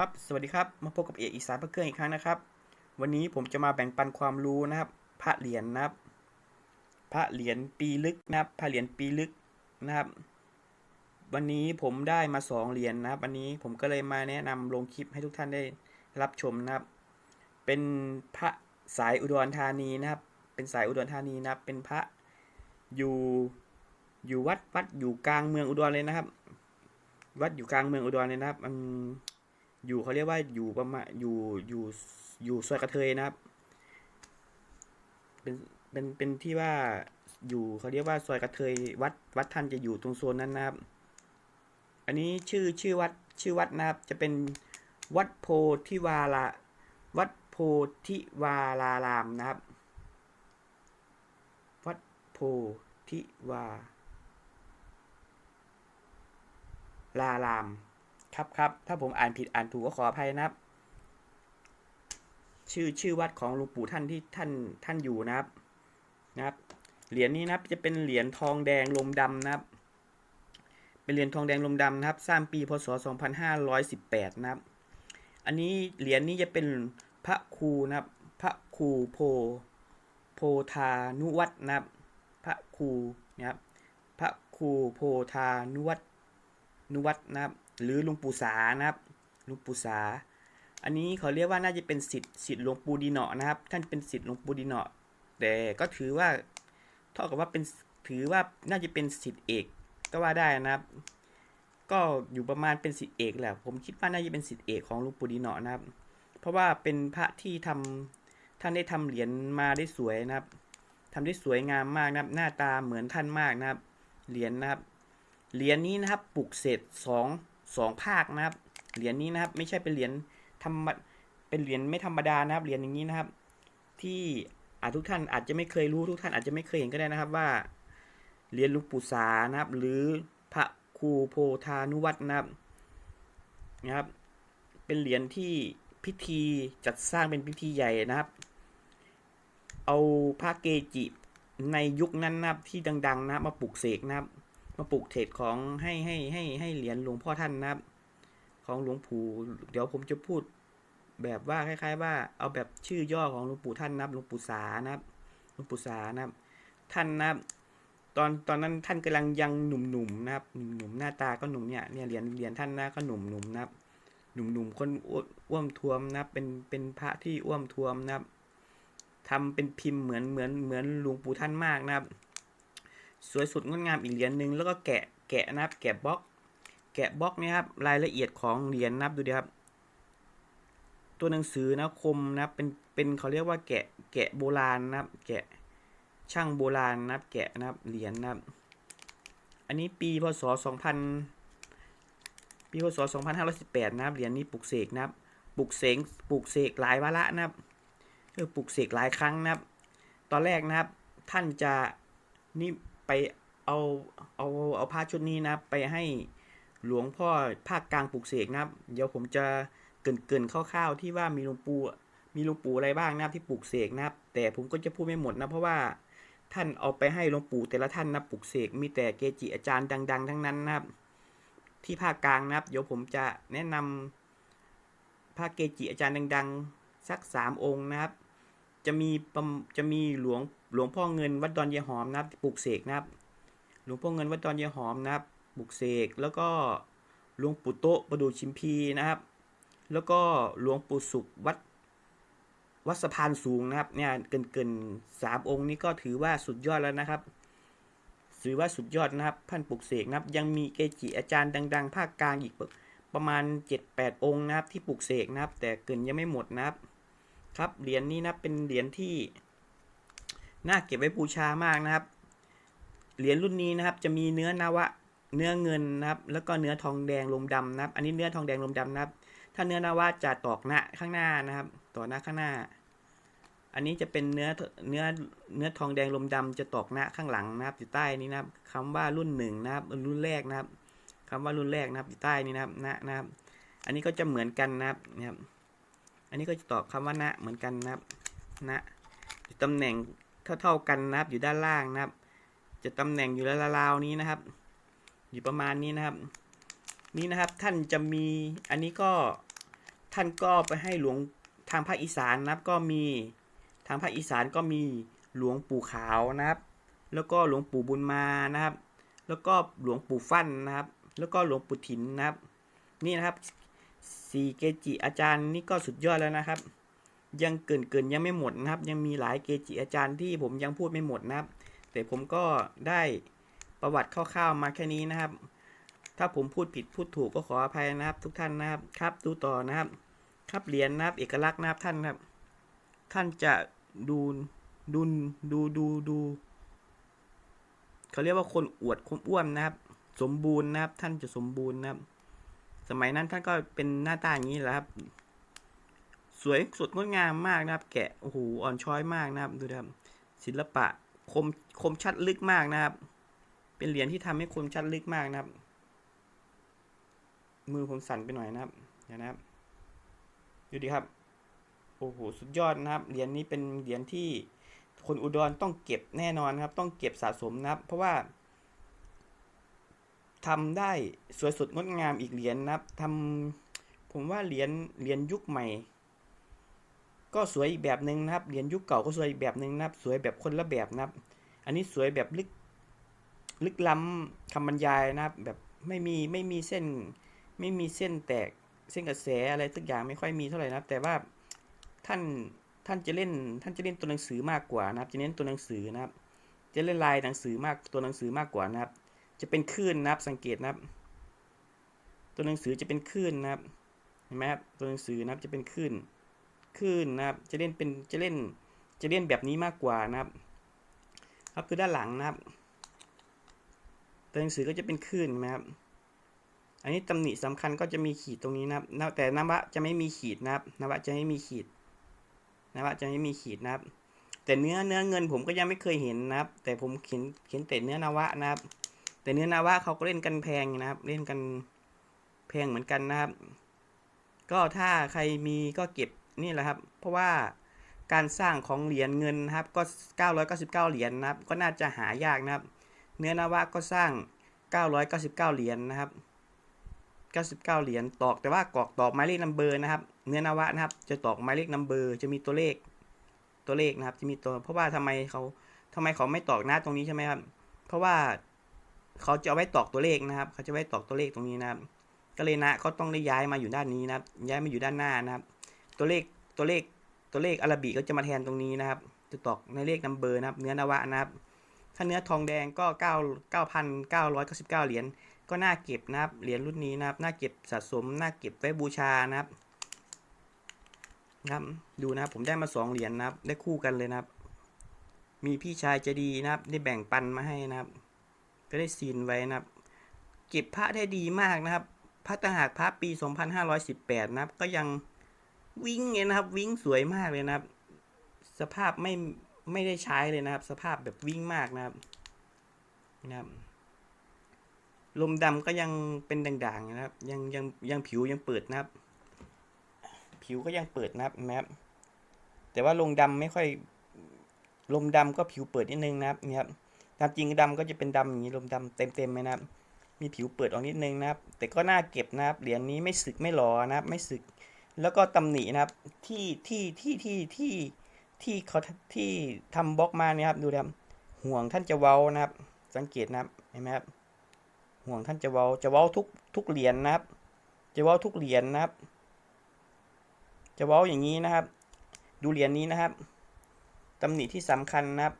ครับสวัสดีครับมาพบกับเอกอีสานพระเครื่องอีกครั้งนะครับ วันนี้ผมจะมาแบ่งปันความรู้นะครับ พระเหรียญนะครับ พระเหรียญปีลึกนะครับ พระเหรียญปีลึกนะครับ วันนี้ผมได้มาสองเหรียญนะครับวันนี้ผมก็เลยมาแนะนำลงคลิปให้ทุกท่านได้รับชมนะครับ เป็นพระสายอุดรธานีนะครับ เป็นสายอุดรธานีนะครับ เป็นพระอยู่อยู่วัดวัดอยู่กลางเมืองอุดรเลยนะครับ วัดอยู่กลางเมืองอุดรเลยนะครับมัน อยู่เขาเรียกว่าอยู่ประมาณอยู่อยู่อยู่ซอยกระเทยนะครับ เป็นเป็นเป็นที่ว่าอยู่เขาเรียกว่าซอยกระเทยวัดวัดท่านจะอยู่ตรงโซนนั้นนะครับ อันนี้ชื่อชื่อวัดชื่อวัดนะครับ จะเป็นวัดโพธิวาลาวัดโพธิวารารามนะครับ วัดโพธิวาลาราม ครับครับถ้าผมอ่านผิดอ่านถูกก็ขออภัยนะครับ ชื่อชื่อวัดของหลวงปู่ท่านที่ท่านท่านอยู่นะครับนะครับ เหรียญนี้นะครับจะเป็นเหรียญทองแดงลมดำนะครับ เป็นเหรียญทองแดงลมดำนะครับ สร้างปีพศ 2518 นะครับ อันนี้เหรียญนี้จะเป็นพระครูนะครับ พระครูโพโพธานุวัตนะครับ พระครูนะครับ พระครูโพธานุวัตนุวัตนะครับ หรือลุงปู่สานะครับลุงปู่สา อันนี้เขาเรียกว่าน่าจะเป็นสิทธิ์สิทธิ์หลวงปู่ดีเนาะนะครับ ท่านเป็นสิทธิ์หลวงปู่ดีเนาะแต่ก็ถือว่าเท่ากับว่าเป็นถือว่าน่าจะเป็นสิทธิ์เอกก็ว่าได้นะครับ ก็อยู่ประมาณเป็นสิทธิ์เอกแหละผมคิดว่าน่าจะเป็นสิทธิ์เอกของหลวงปู่ดีเนาะนะครับ เพราะว่าเป็นพระที่ทำท่านได้ทำเหรียญมาได้สวยนะครับทำได้สวยงามมากนะครับ หน้าตาเหมือนท่านมากนะครับ เหรียญนะครับ เหรียญนี้นะครับปลุกเสร็จสอง สองภาคนะครับ เหรียญนี้นะครับ ไม่ใช่เป็นเหรียญธรรมเป็นเหรียญไม่ธรรมดานะครับ เหรียญอย่างนี้นะครับ ที่อาจทุกท่านอาจจะไม่เคยรู้ทุกท่านอาจจะไม่เคยเห็นก็ได้นะครับว่า เหรียญลุงปู่สานะครับ หรือพระครูโพธานุวัตรนะครับนะครับ เป็นเหรียญที่พิธีจัดสร้างเป็นพิธีใหญ่นะครับ เอาพระเกจิในยุคนั้นนะครับที่ดัง ๆ นะมาปลุกเสกนะครับ มาปลุกเทศของให้ให้ให้ให้เหรียญหลวงพ่อท่านนะครับ ของหลวงปู่เดี๋ยวผมจะพูดแบบว่าคล้าย ๆ ว่าเอาแบบชื่อย่อของหลวงปู่ท่านนะครับหลวงปู่สานะครับหลวงปู่สานะครับ ท่านนะครับ ตอนตอนนั้นท่านกำลังยังหนุ่มๆนะครับหนุ่มๆหน้าตาก็หนุ่มเนี่ยเนี่ยเหรียญเหรียญท่านนะก็หนุ่มๆนะครับ หนุ่มๆคนอ้วมท้วมนะครับ เป็นเป็นพระที่อ้วมท้วมนะครับทำเป็นพิมพ์เหมือนเหมือนเหมือนหลวงปู่ท่านมากนะครับ สวยสุดงดงามอีกเหรียญหนึ่งแล้วก็แกะแกะนะครับ แกะบล็อก แกะบล็อกนี่ครับรายละเอียดของเหรียญนับดูดิครับ ตัวหนังสือนะคมนะเป็นเป็นเขาเรียกว่าแกะแกะโบราณนะครับ แกะช่างโบราณนะครับ แกะนะครับเหรียญนะครับ อันนี้ปีพศ2000ปีพศ2518นะครับเหรียญนี้ปลุกเสกนะครับปลุกเสกปลุกเสกหลายวาระนะครับเออปลุกเสกหลายครั้งนะครับ ตอนแรกนะครับท่านจะนี่ ไปเอาเอาเอาผ้าชุดนี้นะไปให้หลวงพ่อภาคกลางปลุกเสกนะครับ เดี๋ยวผมจะเกินเกินคร่าวๆที่ว่ามีหลวงปู่มีหลวงปู่อะไรบ้างนะครับที่ปลุกเสกนะครับ แต่ผมก็จะพูดไม่หมดนะเพราะว่าท่านเอาไปให้หลวงปู่แต่ละท่านนะปลุกเสกมีแต่เกจิอาจารย์ดัง ๆ ทั้งนั้นนะครับ ที่ภาคกลางนะครับ เดี๋ยวผมจะแนะนำพระเกจิอาจารย์ดัง ๆ สักสามองค์นะครับ จะมีจะมีหลวง หลวงพ่อเงินวัดดอนเยหอมนะครับปลุกเสกนะครับ หลวงพ่อเงินวัดดอนเยหอมนะครับปลุกเสกแล้วก็หลวงปู่โตะประดูชิมพีนะครับ แล้วก็หลวงปู่สุขวัดวัดสะพานสูงนะครับเนี่ยเกินเกินสามองค์นี้ก็ถือว่าสุดยอดแล้วนะครับถือว่าสุดยอดนะครับท่านปลุกเสกนะครับ ยังมีเกจิอาจารย์ดัง ๆ ภาคกลางอีกประมาณ 7-8 องค์นะครับ ที่ปลุกเสกนะครับ แต่เกินยังไม่หมดนะครับ ครับเหรียญนี้นะเป็นเหรียญที่ น่าเก็บไว้บูชามากนะครับ เหรียญรุ่นนี้นะครับ จะมีเนื้อนาวะ เนื้อเงินนะครับ แล้วก็เนื้อทองแดงลมดำนะครับ อันนี้เนื้อทองแดงลมดำนะครับ ถ้าเนื้อนาวะจะตอกหน้าข้างหน้านะครับ ต่อหน้าข้างหน้า อันนี้จะเป็นเนื้อเนื้อเนื้อทองแดงลมดำจะตอกหน้าข้างหลังนะครับ อยู่ใต้นี้นะครับคำว่ารุ่นหนึ่งนะครับ รุ่นแรกนะครับคำว่ารุ่นแรกนะครับอยู่ใต้นี้นะครับณนะครับ อันนี้ก็จะเหมือนกันนะครับนะครับ อันนี้ก็จะตอกคำว่าณเหมือนกันนะครับณตำแหน่ง เท่าๆกันนะครับ อยู่ด้านล่างนะครับ จะตำแหน่งอยู่ราวๆนี้นะครับ อยู่ประมาณนี้นะครับ นี่นะครับท่านจะมีอันนี้ก็ท่านก็ไปให้หลวงทางภาคอีสานนะครับก็มีทางภาคอีสานก็มีหลวงปู่ขาวนะครับ แล้วก็หลวงปู่บุญมานะครับ แล้วก็หลวงปู่ฟั่นนะครับ แล้วก็หลวงปู่ถินนะครับ นี่นะครับสี่เกจิอาจารย์นี่ก็สุดยอดแล้วนะครับ ยังเกินเกินๆยังไม่หมดนะครับ ยังมีหลายเกจิอาจารย์ที่ผมยังพูดไม่หมดนะครับ แต่ผมก็ได้ประวัติคร่าวๆมาแค่นี้นะครับ ถ้าผมพูดผิดพูดถูกก็ขออภัยนะครับ ทุกท่านนะครับครับ ดูต่อนะครับ ครับเหรียญนะครับ เอกลักษณ์นะครับท่านครับ ท่านจะดูดูดูดูดูเขาเรียกว่าคนอวดคนอ้วนนะครับ สมบูรณ์นะครับ ท่านจะสมบูรณ์นะครับ สมัยนั้นท่านก็เป็นหน้าตาอย่างนี้แหละครับ สวยสดงดงามมากนะครับ แกะโอ้โหอ่อนช้อยมากนะครับดูนะครับศิลปะคมคมชัดลึกมากนะครับ เป็นเหรียญที่ทำให้คมชัดลึกมากนะครับ มือผมสั่นไปหน่อยนะครับเดี๋ยวนะครับดูดิครับโอ้โหสุดยอดนะครับเหรียญนี้เป็นเหรียญที่คนอุดรต้องเก็บแน่นอนครับ ต้องเก็บสะสมนะครับ เพราะว่าทำได้สวยสดงดงามอีกเหรียญนะครับทำผมว่าเหรียญเหรียญยุคใหม่ ก็สวยอีกแบบหนึ่งนะครับ เหรียญยุคเก่าก็สวยอีกแบบหนึ่งนะครับ สวยแบบคนละแบบนะครับ อันนี้สวยแบบลึกลึกล้ำคำบรรยายนะครับ แบบไม่มีไม่มีเส้นไม่มีเส้นแตกเส้นกระแสอะไรสักอย่างไม่ค่อยมีเท่าไหร่นะครับแต่ว่าท่านท่านจะเล่นท่านจะเล่นตัวหนังสือมากกว่านะครับ จะเน้นตัวหนังสือนะครับ จะเล่นลายหนังสือมากตัวหนังสือมากกว่านะครับ จะเป็นคลื่นนะครับสังเกตนะครับ ตัวหนังสือจะเป็นคลื่นนะครับเห็นไหมครับตัวหนังสือนะครับจะเป็นคลื่น คลื่นนะครับจะเล่นเป็นจะเล่นจะเล่นแบบนี้มากกว่านะครับ ครับคือด้านหลังนะครับตัวหนังสือก็จะเป็นคลื่นนะครับ อันนี้ตำหนิสำคัญก็จะมีขีดตรงนี้นะครับแต่นวะจะไม่มีขีดนะครับนวะจะไม่มีขีดนวะจะไม่มีขีดนะครับ แต่เนื้อเนื้อเงินผมก็ยังไม่เคยเห็นนะครับ แต่ผมเขียนเขียนแต่เนื้อนวะนะครับ แต่เนื้อนวะเขาก็เล่นกันแพงนะครับ เล่นกันแพงเหมือนกันนะครับ ก็ถ้าใครมีก็เก็บ นี่แหละครับ เพราะว่าการสร้างของเหรียญเงินนะครับก็ 999 เหรียญนะครับ ก็น่าจะหายากนะครับ เนื้อนวะก็สร้าง 999 เหรียญนะครับ 99 เหรียญตอกแต่ว่ากรอกตอกหมายเลขนัมเบอร์นะครับ เนื้อนวะนะครับ จะตอกหมายเลขนัมเบอร์จะมีตัวเลขตัวเลขนะครับ จะมีตัวเพราะว่าทำไมเขาทำไมเขาไม่ตอกหน้าตรงนี้ใช่ไหมครับ เพราะว่าเขาจะเอาไว้ตอกตัวเลขนะครับ เขาจะไว้ตอกตัวเลขตรงนี้นะครับ ก็เลยนะเขาต้องได้ย้ายมาอยู่ด้านนี้นะครับ ย้ายมาอยู่ด้านหน้านะครับ ตัวเลขตัวเลขตัวเลขอาราบิก็จะมาแทนตรงนี้นะครับจะตอกในเลขนัมเบอร์นะครับ เนื้อนวะนะครับ ถ้าเนื้อทองแดงก็9 9,999 เหรียญก็น่าเก็บนะครับ เหรียญรุ่นนี้นะครับน่าเก็บสะสมน่าเก็บไว้บูชานะครับนะครับ ดูนะครับผมได้มาสองเหรียญนะครับ ได้คู่กันเลยนะครับ มีพี่ชายจะดีนะครับ ได้แบ่งปันมาให้นะครับ ก็ได้ซีนไว้นะครับ เก็บพระได้ดีมากนะครับพระตหากพระปี 2518 นะครับ ก็ยัง วิ่งเลยนะครับ วิ่งสวยมากเลยนะครับ สภาพไม่ไม่ได้ใช้เลยนะครับ สภาพแบบวิ่งมากนะครับนะครับลมดำก็ยังเป็นด่างๆนะครับ ยังยังยังผิวยังเปิดนะครับ ผิวก็ยังเปิดนะครับนไหมครับแต่ว่าลมดำไม่ค่อยลมดำก็ผิวเปิดนิดนึงนะครับนี่ครับตามจริงดำก็จะเป็นดำอย่างนี้ลมดำเต็มๆไหมนะครับ มีผิวเปิดออกนิดนึงนะครับ แต่ก็น่าเก็บนะครับเหรียญนี้ไม่สึกไม่หลอนะครับ ไม่สึก แล้วก็ตำหนินะครับ ที่ที่ที่ที่ที่ที่เขาที่ทำบล็อกมาเนี่ยครับ ดูนะครับห่วงท่านจะเว้านะครับ สังเกตนะครับเห็นไหมครับห่วงท่านจะเว้าจะเว้าทุกทุกเหรียญนะครับ จะเว้าทุกเหรียญนะครับ จะเว้าอย่างนี้นะครับ ดูเหรียญนี้นะครับตำหนิที่สำคัญนะครับ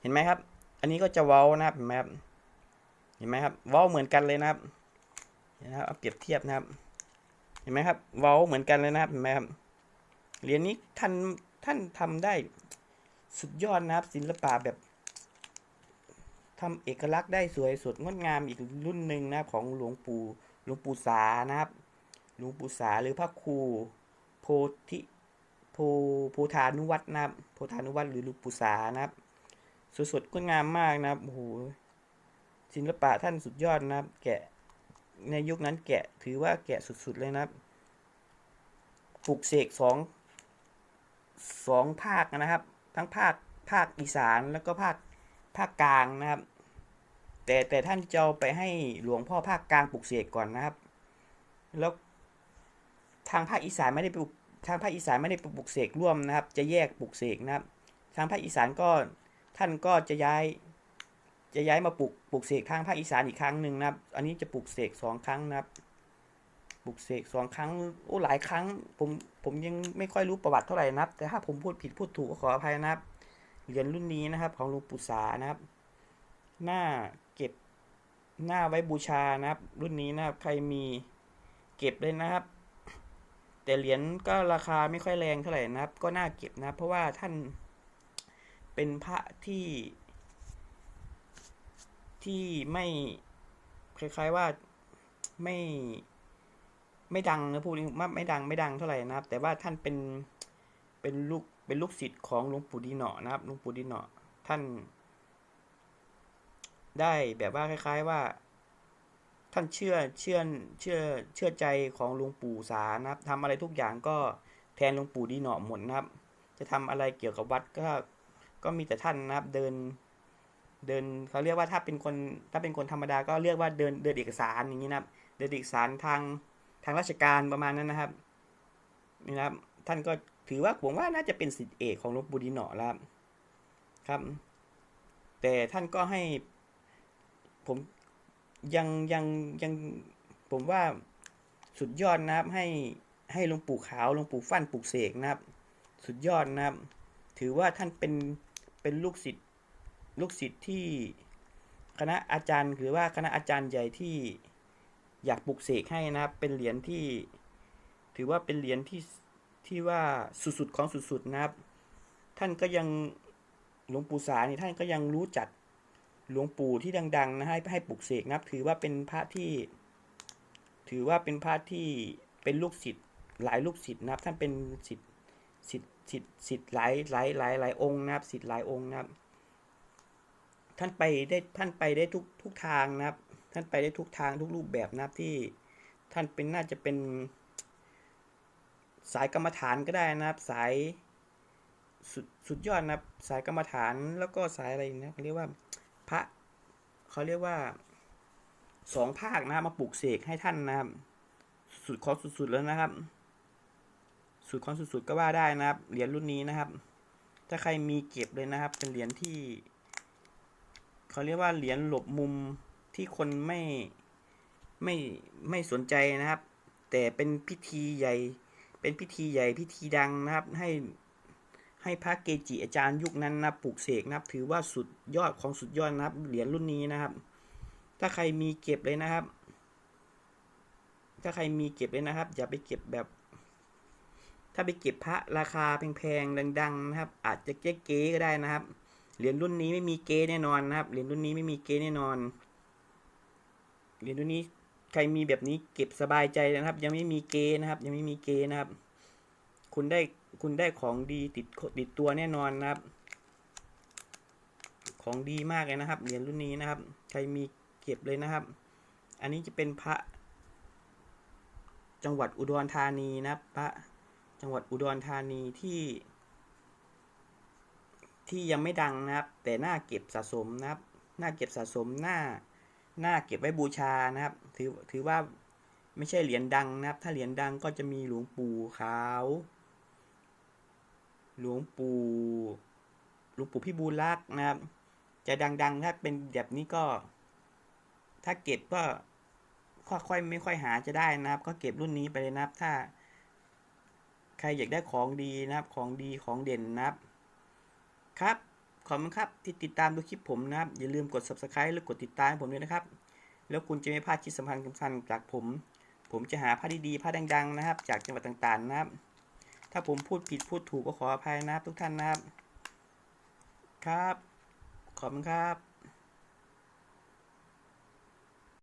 เห็นไหมครับ อันนี้ก็จะเว้านะครับเห็นไหมครับเห็นไหมครับเว้าเหมือนกันเลยนะครับนนะครับเอาเปรียบเทียบนะครับ เห็นไหมครับเว้าเหมือนกันเลยนะครับเห็นไหมครับเหรียญนี้ท่านท่านทำได้สุดยอดนะครับศิลปะแบบทำเอกลักษณ์ได้สวยสดงดงามอีกรุ่นหนึ่งนะครับของหลวงปู่หลวงปู่สานะครับหลวงปู่สาหรือพระครูโพธิโพโพธานุวัตรนะครับโพธานุวัตรหรือหลวงปู่สานะครับสวยสดงดงามมากนะครับโอ้โหศิลปะท่านสุดยอดนะครับ แกะ ในยุคนั้นแกะถือว่าแกะสุดๆเลยนะครับปลุกเสกสองสองภาคนะครับ ทั้งภาคภาคอีสานแล้วก็ภาคภาคกลางนะครับ แต่แต่ท่านจะเอาไปให้หลวงพ่อภาคกลางปลุกเสกก่อนนะครับ แล้วทางภาคอีสานไม่ได้ปลูกทางภาคอีสานไม่ได้ปลูกเสกร่วมนะครับ จะแยกปลูกเสกนะครับ ทางภาคอีสานก็ท่านก็จะย้าย จะย้ายมาปลูกปลูกเสกทางภาคอีสานอีกครั้งหนึ่งนะครับ อันนี้จะปลูกเสกสองครั้งนะครับ ปลูกเสกสองครั้งโอ้หลายครั้ง ผมผมยังไม่ค่อยรู้ประวัติเท่าไหร่นะครับ แต่ถ้าผมพูดผิดพูดถูกก็ขออภัยนะครับเหรียญรุ่นนี้นะครับ ของหลวงปู่สานะครับ หน้าเก็บหน้าไว้บูชานะครับ รุ่นนี้นะครับใครมีเก็บเลยนะครับ แต่เหรียญก็ราคาไม่ค่อยแรงเท่าไหร่นะครับ ก็น่าเก็บนะ เพราะว่าท่านเป็นพระที่ ที่ไม่คล้ายๆว่าไม่ไม่ดังนะพูดง่ายๆไม่ดังไม่ดังเท่าไหร่นะครับ แต่ว่าท่านเป็นเป็นลูกเป็นลูกศิษย์ของหลวงปู่ดีเนาะนะครับหลวงปู่ดีเนาะท่าน ได้แบบว่าคล้าย ๆว่า ท่านเชื่อเชื่อเชื่อเชื่อใจของหลวงปู่สานะครับทำอะไรทุกอย่างก็แทนหลวงปู่ดีเนาะหมดนะครับ จะทำอะไรเกี่ยวกับวัดก็ก็มีแต่ท่านนะครับเดิน เดินเขาเรียกว่าถ้าเป็นคนถ้าเป็นคนธรรมดาก็เรียกว่าเดินเดินเอกสารอย่างนี้นะครับ เดินเอกสารทางทางราชการประมาณนั้นนะครับนี่นะครับ ท่านก็ถือว่าผมว่าน่าจะเป็นสิทธิเอกของหลวงปู่ดีเนาะแล้วครับ แต่ท่านก็ให้ผมยังยังยังผมว่าสุดยอดนะครับให้ให้หลวงปู่ขาวหลวงปู่ฟั่นปลูกเสกนะครับ สุดยอดนะครับ ถือว่าท่านเป็นเป็นลูกศิษย์ ลูกศิษย์ที่คณะอาจารย์ หรือว่าคณะอาจารย์ใหญ่ที่อยากปลูกเสกให้นะครับ เป็นเหรียญที่ ถือว่าเป็นเหรียญที่ที่ว่าสุดๆของสุดๆนะครับ ท่านก็ยังหลวงปู่สานี่ท่านก็ยังรู้จักหลวงปู่ที่ดังๆนะให้ให้ปลุกเสกนะครับ ถือว่าเป็นพระที่ ถือว่าเป็นพระที่เป็นลูกศิษย์หลายลูกศิษย์นะครับ ท่านเป็นศิษย์ศิษย์ศิษย์ศิษย์หลายหลายหลายหลายองค์นะครับศิษย์หลายองค์นะครับ ท่านไปได้ท่านไปได้ทุกทุกทางนะครับ ท่านไปได้ทุกทางทุกรูปแบบนะครับที่ท่านเป็นน่าจะเป็น สายกรรมฐานก็ได้นะครับ สายสุดสุดยอดนะครับ สายกรรมฐานแล้วก็สายอะไรนะเขาเรียกว่า พระเขาเรียกว่าสองภาคนะครับมาปลูกเสกให้ท่านนะครับ สุดของสุดๆแล้วนะครับ สุดของสุดๆก็ว่าได้นะครับเหรียญรุ่นนี้นะครับ ถ้าใครมีเก็บเลยนะครับ เป็นเหรียญที่ เขาเรียกว่าเหรียญหลบมุมที่คนไม่ไม่ไม่สนใจนะครับ แต่เป็นพิธีใหญ่ เป็นพิธีใหญ่พิธีดังนะครับ ให้ให้พระเกจิอาจารย์ยุคนั้นนะปลูกเสกนะครับ ถือว่าสุดยอดของสุดยอดนะครับ เหรียญรุ่นนี้นะครับ ถ้าใครมีเก็บเลยนะครับ ถ้าใครมีเก็บเลยนะครับ อย่าไปเก็บแบบ ถ้าไปเก็บพระราคาแพงๆดังๆนะครับ อาจจะเก๊ๆก็ได้นะครับ เหรียญรุ่นนี้ไม่มีเก๊แน่นอนนะครับ เหรียญรุ่นนี้ไม่มีเก๊แน่นอน เหรียญรุ่นนี้ใครมีแบบนี้เก็บสบายใจนะครับ ยังไม่มีเกนะครับ ยังไม่มีเกนะครับ คุณได้คุณได้ของดีติดติดตัวแน่นอนนะครับ ของดีมากเลยนะครับ เหรียญรุ่นนี้นะครับ ใครมีเก็บเลยนะครับ อันนี้จะเป็นพระ จังหวัดอุดรธานีนะครับ พระจังหวัดอุดรธานีที่ ที่ยังไม่ดังนะครับ แต่น่าเก็บสะสมนะครับ น่าเก็บสะสมน่าน่าเก็บไว้บูชานะครับ ถือถือว่าไม่ใช่เหรียญดังนะครับ ถ้าเหรียญดังก็จะมีหลวงปู่ขาว หลวงปู่หลวงปู่พี่บูลรักษ์นะครับ จะดังๆถ้าเป็นแบบนี้ก็ ถ้าเก็บก็ค่อยๆไม่ค่อยหาจะได้นะครับ ก็เก็บรุ่นนี้ไปเลยนะครับ ถ้า ใครอยากได้ของดีนะครับ ของดีของเด่นนะครับ ครับ ขอบคุณครับที่ติดตามดูคลิปผมนะครับ อย่าลืมกด subscribe หรือกดติดตามผมด้วยนะครับ แล้วคุณจะไม่พลาดคลิปสำคัญสำคัญจากผม ผมจะหาผ้าดีๆผ้าดัง ๆ นะครับ จากจังหวัดต่างๆนะครับ ถ้าผมพูดผิดพูดถูกก็ขออภัยนะครับทุกท่านนะครับ ครับ ขอบคุณครับ